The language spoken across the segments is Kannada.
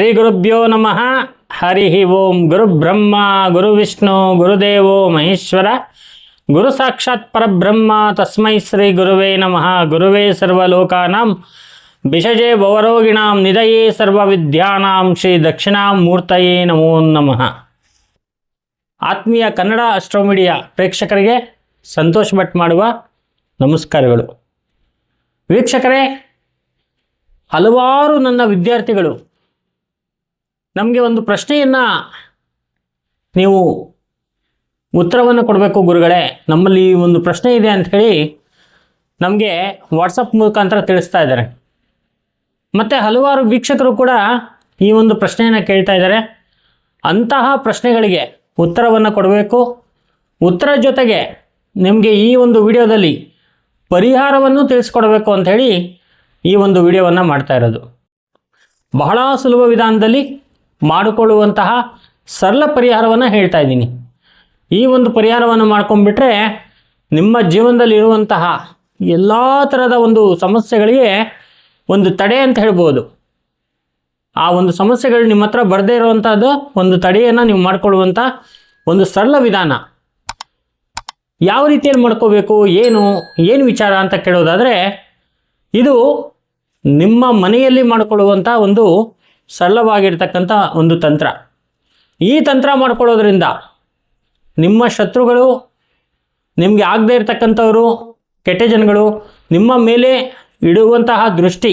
ಶ್ರೀ ಗುರುಭ್ಯೋ ನಮಃ. ಹರಿ ಓಂ ಗುರು ಬ್ರಹ್ಮ, ಗುರು ವಿಷ್ಣು ಗುರುದೇವೋ ಮಹೇಶ್ವರ. ಗುರು ಸಾಕ್ಷಾತ್ ಪರಬ್ರಹ್ಮ, ತಸ್ಮೈ ಶ್ರೀ ಗುರುವೇ ನಮಃ. ಗುರುವೇ ಸರ್ವಲೋಕಾನಾಂ ಬಿಷಜೆ ಭವರೋಗಿಣಾಂ ನಿಧಯೇ ಸರ್ವವಿದ್ಯಾನಾಂ ಶ್ರೀ ದಕ್ಷಿಣಾಮೂರ್ತಯೇ ನಮೋ ನಮಃ. ಆತ್ಮೀಯ ಕನ್ನಡ ಅಸ್ಟ್ರೋ ಪ್ರೇಕ್ಷಕರಿಗೆ ಸಂತೋಷ್ ಭಟ್ ಮಾಡುವ ನಮಸ್ಕಾರಗಳು. ವೀಕ್ಷಕರೇ, ಹಲವಾರು ನನ್ನ ವಿದ್ಯಾರ್ಥಿಗಳು ನಮಗೆ ಒಂದು ಪ್ರಶ್ನೆಯನ್ನು ನೀವು ಉತ್ತರವನ್ನು ಕೊಡಬೇಕು ಗುರುಗಳೇ. ನಮ್ಮಲ್ಲಿ ಒಂದು ಪ್ರಶ್ನೆ ಇದೆ ಅಂತ ಹೇಳಿ ನಮಗೆ ವಾಟ್ಸಪ್ ಮುಖಾಂತರ ತಿಳಿಸ್ತಾ ಇದ್ದಾರೆ. ಮತ್ತು ಹಲವಾರು ವೀಕ್ಷಕರು ಕೂಡ ಈ ಒಂದು ಪ್ರಶ್ನೆಯನ್ನು ಕೇಳ್ತಾ ಇದ್ದಾರೆ. ಅಂತಹ ಪ್ರಶ್ನೆಗಳಿಗೆ ಉತ್ತರವನ್ನು ಕೊಡಬೇಕು. ಉತ್ತರ ಜೊತೆಗೆ ನಿಮಗೆ ಈ ಒಂದು ವಿಡಿಯೋದಲ್ಲಿ ಪರಿಹಾರವನ್ನು ತಿಳಿಸ್ಕೊಡ್ಬೇಕು ಅಂಥೇಳಿ ಈ ಒಂದು ವಿಡಿಯೋವನ್ನು ಮಾಡ್ತಾ ಇರೋದು. ಬಹಳ ಸುಲಭ ವಿಧಾನದಲ್ಲಿ ಮಾಡಿಕೊಳ್ಳುವಂತಹ ಸರಳ ಪರಿಹಾರವನ್ನು ಹೇಳ್ತಾ ಇದ್ದೀನಿ. ಈ ಒಂದು ಪರಿಹಾರವನ್ನು ಮಾಡ್ಕೊಂಡ್ಬಿಟ್ರೆ ನಿಮ್ಮ ಜೀವನದಲ್ಲಿ ಇರುವಂತಹ ಎಲ್ಲ ಥರದ ಒಂದು ಸಮಸ್ಯೆಗಳಿಗೆ ಒಂದು ತಡೆ ಅಂತ ಹೇಳ್ಬೋದು. ಆ ಒಂದು ಸಮಸ್ಯೆಗಳು ನಿಮ್ಮ ಹತ್ರ ಬರದೇ ಇರುವಂಥದ್ದು ಒಂದು ತಡೆಯನ್ನು ನೀವು ಮಾಡಿಕೊಳ್ಳುವಂಥ ಒಂದು ಸರಳ ವಿಧಾನ. ಯಾವ ರೀತಿಯಲ್ಲಿ ಮಾಡ್ಕೋಬೇಕು, ಏನು ಏನು ವಿಚಾರ ಅಂತ ಕೇಳೋದಾದರೆ ಇದು ನಿಮ್ಮ ಮನೆಯಲ್ಲಿ ಮಾಡಿಕೊಳ್ಳುವಂಥ ಒಂದು ಸರಳವಾಗಿರ್ತಕ್ಕಂಥ ಒಂದು ತಂತ್ರ. ಈ ತಂತ್ರ ಮಾಡ್ಕೊಳ್ಳೋದ್ರಿಂದ ನಿಮ್ಮ ಶತ್ರುಗಳು, ನಿಮಗೆ ಆಗದೇ ಇರತಕ್ಕಂಥವರು, ಕೆಟ್ಟ ಜನಗಳು ನಿಮ್ಮ ಮೇಲೆ ಇಡುವಂತಹ ದೃಷ್ಟಿ,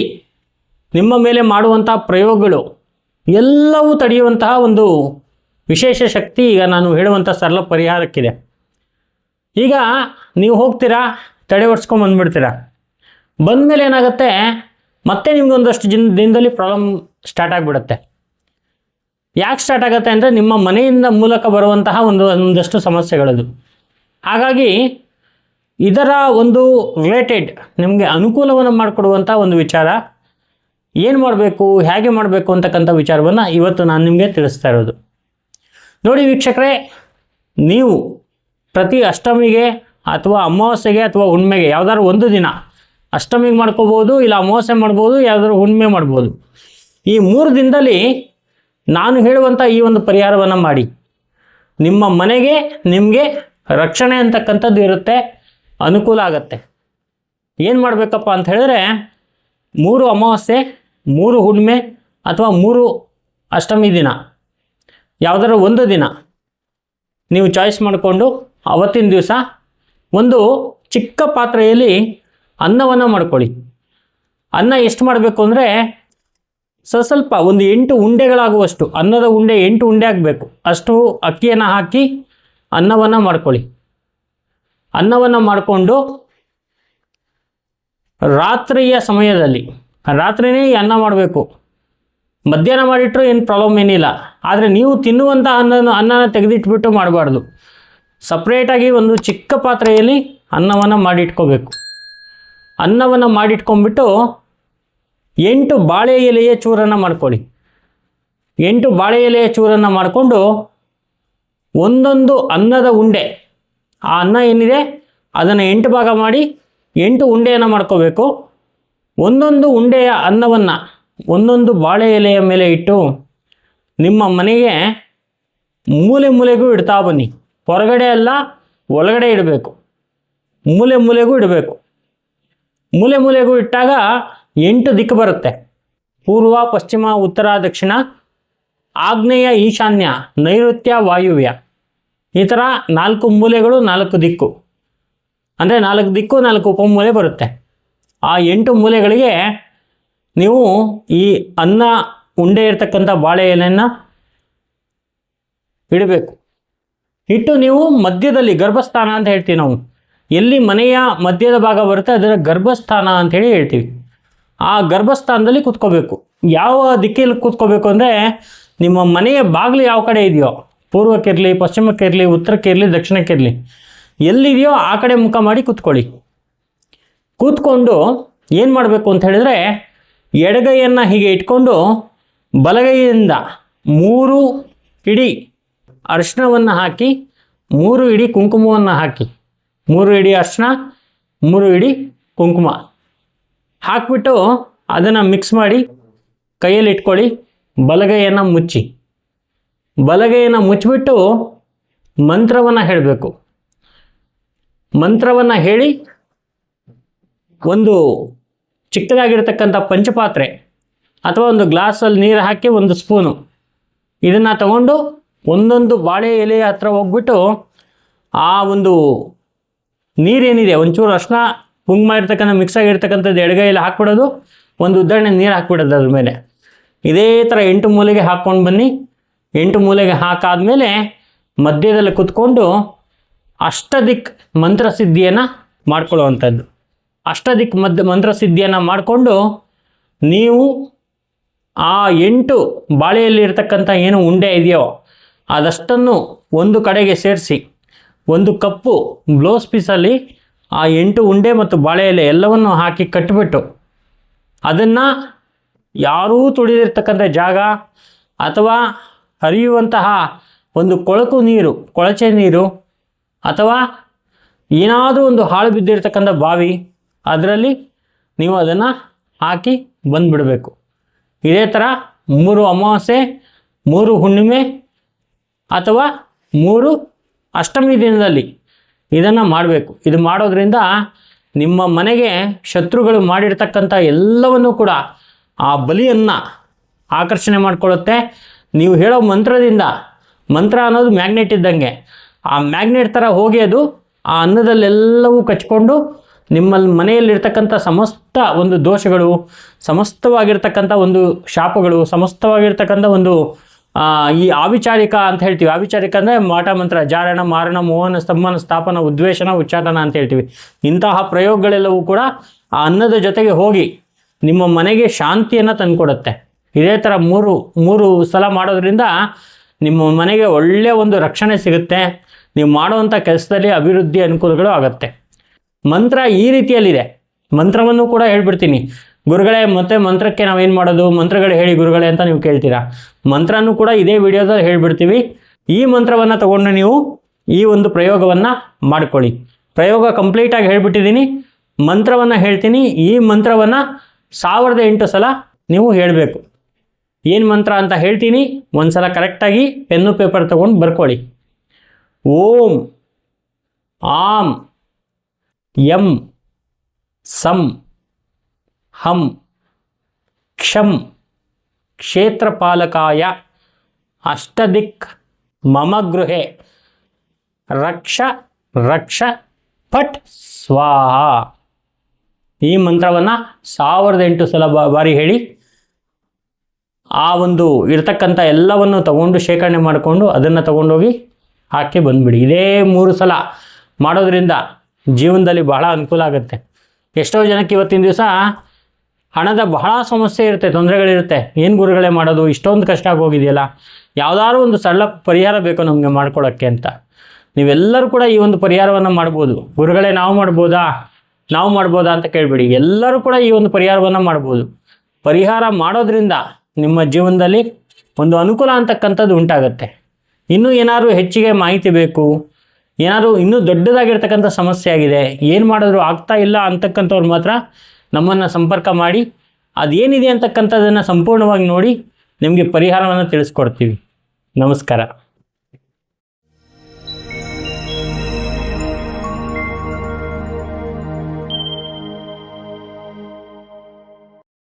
ನಿಮ್ಮ ಮೇಲೆ ಮಾಡುವಂತಹ ಪ್ರಯೋಗಗಳು ಎಲ್ಲವೂ ತಡೆಯುವಂತಹ ಒಂದು ವಿಶೇಷ ಶಕ್ತಿ ಈಗ ನಾನು ಹೇಳುವಂಥ ಸರಳ ಪರಿಹಾರಕ್ಕಿದೆ. ಈಗ ನೀವು ಹೋಗ್ತೀರಾ ತಡೆ ಒಡ್ಸ್ಕೊಂಡು ಬಂದ್ಬಿಡ್ತೀರಾ. ಬಂದಮೇಲೆ ಏನಾಗುತ್ತೆ ಮತ್ತೆ ನಿಮ್ಗೆ ಒಂದಷ್ಟು ದಿನ ದಿನದಲ್ಲಿ ಪ್ರಾಬ್ಲಮ್ ಸ್ಟಾರ್ಟ್ ಆಗಿಬಿಡುತ್ತೆ. ಯಾಕೆ ಸ್ಟಾರ್ಟ್ ಆಗುತ್ತೆ ಅಂದರೆ ನಿಮ್ಮ ಮನೆಯಿಂದ ಮೂಲಕ ಬರುವಂತಹ ಒಂದು ಒಂದಷ್ಟು ಸಮಸ್ಯೆಗಳದು. ಹಾಗಾಗಿ ಇದರ ಒಂದು ರಿಲೇಟೆಡ್ ನಿಮಗೆ ಅನುಕೂಲವನ್ನು ಮಾಡಿಕೊಡುವಂಥ ಒಂದು ವಿಚಾರ. ಏನು ಮಾಡಬೇಕು, ಹೇಗೆ ಮಾಡಬೇಕು ಅಂತಕ್ಕಂಥ ವಿಚಾರವನ್ನು ಇವತ್ತು ನಾನು ನಿಮಗೆ ತಿಳಿಸ್ತಾ ಇರೋದು. ನೋಡಿ ವೀಕ್ಷಕರೇ, ನೀವು ಪ್ರತಿ ಅಷ್ಟಮಿಗೆ ಅಥವಾ ಅಮಾವಾಸ್ಯೆಗೆ ಅಥವಾ ಹುಣ್ಮೆಗೆ ಯಾವುದಾದ್ರು ಒಂದು ದಿನ ಅಷ್ಟಮಿಗೆ ಮಾಡ್ಕೋಬೋದು, ಇಲ್ಲ ಅಮಾವಾಸ್ಯೆ ಮಾಡ್ಬೋದು, ಯಾವುದಾದ್ರು ಹುಣ್ಣಿಮೆ ಮಾಡ್ಬೋದು. ಈ ಮೂರು ದಿನದಲ್ಲಿ ನಾನು ಹೇಳುವಂಥ ಈ ಒಂದು ಪರಿಹಾರವನ್ನು ಮಾಡಿ. ನಿಮ್ಮ ಮನೆಗೆ, ನಿಮಗೆ ರಕ್ಷಣೆ ಅಂತಕ್ಕಂಥದ್ದು ಇರುತ್ತೆ, ಅನುಕೂಲ ಆಗತ್ತೆ. ಏನು ಮಾಡಬೇಕಪ್ಪ ಅಂತ ಹೇಳಿದ್ರೆ, ಮೂರು ಅಮಾವಾಸ್ಯೆ, ಮೂರು ಹುಣ್ಣಿಮೆ ಅಥವಾ ಮೂರು ಅಷ್ಟಮಿ ದಿನ. ಯಾವುದಾದ್ರು ಒಂದು ದಿನ ನೀವು ಚಾಯ್ಸ್ ಮಾಡಿಕೊಂಡು ಅವತ್ತಿನ ದಿವಸ ಒಂದು ಚಿಕ್ಕ ಪಾತ್ರೆಯಲ್ಲಿ ಅನ್ನವನ್ನು ಮಾಡ್ಕೊಳ್ಳಿ. ಅನ್ನ ಎಷ್ಟು ಮಾಡಬೇಕು ಅಂದರೆ ಸ್ವಲ್ಪ ಒಂದು ಎಂಟು ಉಂಡೆಗಳಾಗುವಷ್ಟು, ಅನ್ನದ ಉಂಡೆ ಎಂಟು ಉಂಡೆ ಆಗಬೇಕು. ಅಷ್ಟು ಅಕ್ಕಿಯನ್ನು ಹಾಕಿ ಅನ್ನವನ್ನು ಮಾಡ್ಕೊಳ್ಳಿ. ಅನ್ನವನ್ನು ಮಾಡಿಕೊಂಡು ರಾತ್ರಿಯ ಸಮಯದಲ್ಲಿ, ರಾತ್ರಿನೇ ಈ ಅನ್ನ ಮಾಡಬೇಕು. ಮಧ್ಯಾಹ್ನ ಮಾಡಿಟ್ರು ಏನು ಪ್ರಾಬ್ಲಮ್ ಏನಿಲ್ಲ. ಆದರೆ ನೀವು ತಿನ್ನುವಂಥ ಅನ್ನನ ಅನ್ನನ ತೆಗೆದಿಟ್ಬಿಟ್ಟು ಮಾಡಬಾರ್ದು. ಸಪ್ರೇಟಾಗಿ ಒಂದು ಚಿಕ್ಕ ಪಾತ್ರೆಯಲ್ಲಿ ಅನ್ನವನ್ನು ಮಾಡಿಟ್ಕೋಬೇಕು. ಅನ್ನವನ್ನು ಮಾಡಿಟ್ಕೊಂಡ್ಬಿಟ್ಟು ಎಂಟು ಬಾಳೆ ಎಲೆಯ ಚೂರನ್ನು ಮಾಡ್ಕೊಳ್ಳಿ. ಎಂಟು ಬಾಳೆ ಎಲೆಯ ಚೂರನ್ನು ಮಾಡಿಕೊಂಡು ಒಂದೊಂದು ಅನ್ನದ ಉಂಡೆ. ಆ ಅನ್ನ ಏನಿದೆ? ಅದನ್ನು ಎಂಟು ಭಾಗ ಮಾಡಿ ಎಂಟು ಉಂಡೆಯನ್ನು ಮಾಡ್ಕೋಬೇಕು. ಒಂದೊಂದು ಉಂಡೆಯ ಅನ್ನವನ್ನು ಒಂದೊಂದು ಬಾಳೆ ಎಲೆಯ ಮೇಲೆ ಇಟ್ಟು ನಿಮ್ಮ ಮನೆಗೆ ಮೂಲೆ ಮೂಲೆಗೂ ಇಡ್ತಾ ಬನ್ನಿ. ಹೊರಗಡೆ ಅಲ್ಲ, ಒಳಗಡೆ ಇಡಬೇಕು. ಮೂಲೆ ಮೂಲೆಗೂ ಇಡಬೇಕು. ಮೂಲೆ ಮೂಲೆಗೂ ಇಟ್ಟಾಗ ಎಂಟು ದಿಕ್ಕು ಬರುತ್ತೆ. ಪೂರ್ವ, ಪಶ್ಚಿಮ, ಉತ್ತರ, ದಕ್ಷಿಣ, ಆಗ್ನೇಯ, ಈಶಾನ್ಯ, ನೈಋತ್ಯ, ವಾಯುವ್ಯ. ಈ ಥರ ನಾಲ್ಕು ಮೂಲೆಗಳು ನಾಲ್ಕು ದಿಕ್ಕು. ಅಂದರೆ ನಾಲ್ಕು ದಿಕ್ಕು, ನಾಲ್ಕು ಉಪಮೂಲೆ ಬರುತ್ತೆ. ಆ ಎಂಟು ಮೂಲೆಗಳಿಗೆ ನೀವು ಈ ಅನ್ನ ಉಂಡೆ ಇರತಕ್ಕಂಥ ಬಾಳೆ ಎಲೆಯನ್ನು ಇಡಬೇಕು. ಇಟ್ಟು ನೀವು ಮಧ್ಯದಲ್ಲಿ ಗರ್ಭಸ್ಥಾನ ಅಂತ ಹೇಳ್ತೀವಿ ನಾವು. ಎಲ್ಲಿ ಮನೆಯ ಮಧ್ಯದ ಭಾಗ ಬರುತ್ತೆ, ಅದರ ಗರ್ಭಸ್ಥಾನ ಅಂತೇಳಿ ಹೇಳ್ತೀವಿ. ಆ ಗರ್ಭಸ್ಥಾನದಲ್ಲಿ ಕೂತ್ಕೋಬೇಕು. ಯಾವ ದಿಕ್ಕಲ್ಲಿ ಕೂತ್ಕೋಬೇಕು ಅಂದರೆ, ನಿಮ್ಮ ಮನೆಯ ಬಾಗಿಲು ಯಾವ ಕಡೆ ಇದೆಯೋ ಪೂರ್ವಕ್ಕಿರಲಿ ಪಶ್ಚಿಮಕ್ಕಿರಲಿ ಉತ್ತರಕ್ಕಿರಲಿ ದಕ್ಷಿಣಕ್ಕಿರಲಿ ಎಲ್ಲಿದೆಯೋ ಆ ಕಡೆ ಮುಖ ಮಾಡಿ ಕೂತ್ಕೊಳ್ಳಿ. ಕೂತ್ಕೊಂಡು ಏನು ಮಾಡಬೇಕು ಅಂತ ಹೇಳಿದ್ರೆ, ಎಡಗೈಯನ್ನು ಹೀಗೆ ಇಟ್ಕೊಂಡು ಬಲಗೈಯಿಂದ ಮೂರು ಇಡಿ ಅರಿಶಿಣವನ್ನು ಹಾಕಿ, ಮೂರು ಇಡಿ ಕುಂಕುಮವನ್ನು ಹಾಕಿ. ಮೂರು ಇಡಿ ಅರ್ಶಿನ ಮೂರು ಇಡಿ ಕುಂಕುಮ. ಹಾಕ್ಬಿಟ್ಟು ಅದನ್ನು ಮಿಕ್ಸ್ ಮಾಡಿ ಕೈಯಲ್ಲಿ ಇಟ್ಕೊಳ್ಳಿ, ಬಲಗೈಯನ್ನು ಮುಚ್ಚಿ. ಬಲಗೈಯನ್ನು ಮುಚ್ಚಿಬಿಟ್ಟು ಮಂತ್ರವನ್ನು ಹೇಳಬೇಕು. ಮಂತ್ರವನ್ನು ಹೇಳಿ ಒಂದು ಚಿಕ್ಕದಾಗಿರ್ತಕ್ಕಂಥ ಪಂಚಪಾತ್ರೆ ಅಥವಾ ಒಂದು ಗ್ಲಾಸಲ್ಲಿ ನೀರು ಹಾಕಿ ಒಂದು ಸ್ಪೂನು ಇದನ್ನು ತಗೊಂಡು ಒಂದೊಂದು ಬಾಳೆ ಎಲೆಯ ಹತ್ರ ಹೋಗ್ಬಿಟ್ಟು ಆ ಒಂದು ನೀರೇನಿದೆ? ಒಂಚೂರು ಅರ್ಶಿನ ಪುಂಗ್ ಮಾಡಿರ್ತಕ್ಕಂಥ ಮಿಕ್ಸ್ ಆಗಿರ್ತಕ್ಕಂಥದ್ದು ಎಡಗೈಯಲ್ಲಿ ಹಾಕ್ಬಿಡೋದು. ಒಂದು ಉದ್ದರಣೆ ನೀರು ಹಾಕ್ಬಿಡೋದು ಅದ್ರ ಮೇಲೆ. ಇದೇ ಥರ ಎಂಟು ಮೂಲೆಗೆ ಹಾಕ್ಕೊಂಡು ಬನ್ನಿ. ಎಂಟು ಮೂಲೆಗೆ ಹಾಕಾದ್ಮೇಲೆ ಮಧ್ಯದಲ್ಲಿ ಕುತ್ಕೊಂಡು ಅಷ್ಟದಿಕ್ ಮಂತ್ರಸಿದ್ಧಿಯನ್ನು ಮಾಡ್ಕೊಳ್ಳುವಂಥದ್ದು. ಅಷ್ಟದಿಕ್ ಮಧ್ಯ ಮಂತ್ರಸಿದ್ಧಿಯನ್ನು ಮಾಡಿಕೊಂಡು ನೀವು ಆ ಎಂಟು ಬಾಳೆಯಲ್ಲಿ ಇರ್ತಕ್ಕಂಥ ಏನು ಉಂಡೆ ಇದೆಯೋ ಅದಷ್ಟನ್ನು ಒಂದು ಕಡೆಗೆ ಸೇರಿಸಿ. ಒಂದು ಕಪ್ಪು ಬ್ಲೌಸ್ ಪೀಸಲ್ಲಿ ಆ ಎಂಟು ಉಂಡೆ ಮತ್ತು ಬಾಳೆ ಎಲೆ ಎಲ್ಲವನ್ನು ಹಾಕಿ ಕಟ್ಟಿಬಿಟ್ಟು ಅದನ್ನು ಯಾರೂ ತುಳಿದಿರ್ತಕ್ಕಂಥ ಜಾಗ ಅಥವಾ ಹರಿಯುವಂತಹ ಒಂದು ಕೊಳಕು ನೀರು, ಕೊಳಚೆ ನೀರು ಅಥವಾ ಏನಾದರೂ ಒಂದು ಹಾಳು ಬಿದ್ದಿರ್ತಕ್ಕಂಥ ಬಾವಿ, ಅದರಲ್ಲಿ ನೀವು ಅದನ್ನು ಹಾಕಿ ಬಂದುಬಿಡಬೇಕು. ಇದೇ ಥರ ಮೂರು ಅಮಾವಾಸ್ಯೆ, ಮೂರು ಹುಣ್ಣಿಮೆ ಅಥವಾ ಮೂರು ಅಷ್ಟಮಿ ದಿನದಲ್ಲಿ ಇದನ್ನು ಮಾಡಬೇಕು. ಇದು ಮಾಡೋದ್ರಿಂದ ನಿಮ್ಮ ಮನೆಗೆ ಶತ್ರುಗಳು ಮಾಡಿರ್ತಕ್ಕಂಥ ಎಲ್ಲವನ್ನೂ ಕೂಡ ಆ ಬಲಿಯನ್ನು ಆಕರ್ಷಣೆ ಮಾಡಿಕೊಳ್ಳುತ್ತೆ. ನೀವು ಹೇಳೋ ಮಂತ್ರದಿಂದ, ಮಂತ್ರ ಅನ್ನೋದು ಮ್ಯಾಗ್ನೆಟ್ ಇದ್ದಂಗೆ, ಆ ಮ್ಯಾಗ್ನೆಟ್ ಥರ ಹೋಗಿ ಅದು ಆ ಅನ್ನದಲ್ಲೆಲ್ಲವೂ ಕಚ್ಕೊಂಡು ನಿಮ್ಮಲ್ಲಿ ಮನೆಯಲ್ಲಿರ್ತಕ್ಕಂಥ ಸಮಸ್ತ ಒಂದು ದೋಷಗಳು, ಸಮಸ್ತವಾಗಿರ್ತಕ್ಕಂಥ ಒಂದು ಶಾಪಗಳು, ಸಮಸ್ತವಾಗಿರ್ತಕ್ಕಂಥ ಒಂದು ಈ ಆವಿಚಾರಿಕ ಅಂತ ಹೇಳ್ತೀವಿ. ಆವಿಚಾರಿಕ ಅಂದರೆ ಮಾಟ ಮಂತ್ರ, ಜಾರಣ, ಮಾರಣ, ಮೋಹನ, ಸ್ತಂಭನ, ಸ್ಥಾಪನ ಉದ್ವೇಷನ ಉಚ್ಚಾಟನ ಅಂತ ಹೇಳ್ತೀವಿ. ಇಂತಹ ಪ್ರಯೋಗಗಳೆಲ್ಲವೂ ಕೂಡ ಆ ಅನ್ನದ ಜೊತೆಗೆ ಹೋಗಿ ನಿಮ್ಮ ಮನೆಗೆ ಶಾಂತಿಯನ್ನು ತಂದುಕೊಡುತ್ತೆ. ಇದೇ ಥರ ಮೂರು ಮೂರು ಸಲ ಮಾಡೋದ್ರಿಂದ ನಿಮ್ಮ ಮನೆಗೆ ಒಳ್ಳೆಯ ಒಂದು ರಕ್ಷಣೆ ಸಿಗುತ್ತೆ. ನೀವು ಮಾಡುವಂಥ ಕೆಲಸದಲ್ಲಿ ಅಭಿವೃದ್ಧಿ ಅನುಕೂಲಗಳು ಆಗುತ್ತೆ. ಮಂತ್ರ ಈ ರೀತಿಯಲ್ಲಿದೆ. ಮಂತ್ರವನ್ನು ಕೂಡ ಹೇಳ್ಬಿಡ್ತೀನಿ. ಗುರುಗಳೇ, ಮತ್ತೆ ಮಂತ್ರಕ್ಕೆ ನಾವೇನು ಮಾಡೋದು? ಮಂತ್ರಗಳು ಹೇಳಿ ಗುರುಗಳೇ ಅಂತ ನೀವು ಕೇಳ್ತೀರಾ? ಮಂತ್ರನೂ ಕೂಡ ಇದೇ ವಿಡಿಯೋದಲ್ಲಿ ಹೇಳಿಬಿಡ್ತೀವಿ. ಈ ಮಂತ್ರವನ್ನು ತಗೊಂಡು ನೀವು ಈ ಒಂದು ಪ್ರಯೋಗವನ್ನು ಮಾಡ್ಕೊಳ್ಳಿ. ಪ್ರಯೋಗ ಕಂಪ್ಲೀಟಾಗಿ ಹೇಳಿಬಿಟ್ಟಿದ್ದೀನಿ. ಮಂತ್ರವನ್ನು ಹೇಳ್ತೀನಿ. ಈ ಮಂತ್ರವನ್ನು ಸಾವಿರದ ಎಂಟು ಸಲ ನೀವು ಹೇಳಬೇಕು. ಏನು ಮಂತ್ರ ಅಂತ ಹೇಳ್ತೀನಿ. ಒಂದು ಸಲ ಕರೆಕ್ಟಾಗಿ ಪೆನ್ನು ಪೇಪರ್ ತೊಗೊಂಡು ಬರ್ಕೊಳ್ಳಿ. ಓಂ, ಆಂ, ಎಂ, ಸಂ ಹಂ, ಕ್ಷಂ, ಕ್ಷೇತ್ರಪಾಲಕಾಯ, ಅಷ್ಟದಿಕ್, ಮಮ ಗೃಹೆ, ರಕ್ಷ ರಕ್ಷ, ಪಟ್, ಸ್ವಾಹ. ಈ ಮಂತ್ರವನ್ನು ಸಾವಿರದ ಎಂಟು ಸಲ ಬಾರಿ ಹೇಳಿ, ಆ ಒಂದು ಇರ್ತಕ್ಕಂಥ ಎಲ್ಲವನ್ನು ತಗೊಂಡು ಶೇಖರಣೆ ಮಾಡಿಕೊಂಡು ಅದನ್ನು ತಗೊಂಡೋಗಿ ಹಾಕಿ ಬಂದುಬಿಡಿ. ಇದೇ ಮೂರು ಸಲ ಮಾಡೋದ್ರಿಂದ ಜೀವನದಲ್ಲಿ ಬಹಳ ಅನುಕೂಲ ಆಗುತ್ತೆ. ಎಷ್ಟೋ ಜನಕ್ಕೆ ಇವತ್ತಿನ ದಿವಸ ಹಣದ ಬಹಳ ಸಮಸ್ಯೆ ಇರುತ್ತೆ, ತೊಂದರೆಗಳಿರುತ್ತೆ. ಏನು ಗುರುಗಳೇ ಮಾಡೋದು, ಇಷ್ಟೊಂದು ಕಷ್ಟ ಆಗೋಗಿದೆಯಲ್ಲ? ಯಾವುದಾದ್ರು ಒಂದು ಸರಳ ಪರಿಹಾರ ಬೇಕು ನಮಗೆ ಮಾಡ್ಕೊಳ್ಳೋಕ್ಕೆ ಅಂತ. ನೀವೆಲ್ಲರೂ ಕೂಡ ಈ ಒಂದು ಪರಿಹಾರವನ್ನು ಮಾಡ್ಬೋದು. ಗುರುಗಳೇ, ನಾವು ಮಾಡ್ಬೋದಾ? ನಾವು ಮಾಡ್ಬೋದಾ ಅಂತ ಕೇಳಬೇಡಿ. ಎಲ್ಲರೂ ಕೂಡ ಈ ಒಂದು ಪರಿಹಾರವನ್ನು ಮಾಡ್ಬೋದು. ಪರಿಹಾರ ಮಾಡೋದ್ರಿಂದ ನಿಮ್ಮ ಜೀವನದಲ್ಲಿ ಒಂದು ಅನುಕೂಲ ಅಂತಕ್ಕಂಥದ್ದು ಉಂಟಾಗತ್ತೆ. ಇನ್ನೂ ಏನಾದರೂ ಹೆಚ್ಚಿಗೆ ಮಾಹಿತಿ ಬೇಕು, ಏನಾದರೂ ಇನ್ನೂ ದೊಡ್ಡದಾಗಿರ್ತಕ್ಕಂಥ ಸಮಸ್ಯೆ ಆಗಿದೆ, ಏನು ಮಾಡಿದ್ರು ಆಗ್ತಾ ಇಲ್ಲ ಅಂತಕ್ಕಂಥವ್ರು ಮಾತ್ರ ನಮ್ಮನ್ನು ಸಂಪರ್ಕ ಮಾಡಿ ಅದೇನಿದೆ ಅಂತಕ್ಕಂಥದ್ದನ್ನು ಸಂಪೂರ್ಣವಾಗಿ ನೋಡಿ ನಿಮಗೆ ಪರಿಹಾರವನ್ನು ತಿಳಿಸ್ಕೊಡ್ತೀವಿ. ನಮಸ್ಕಾರ.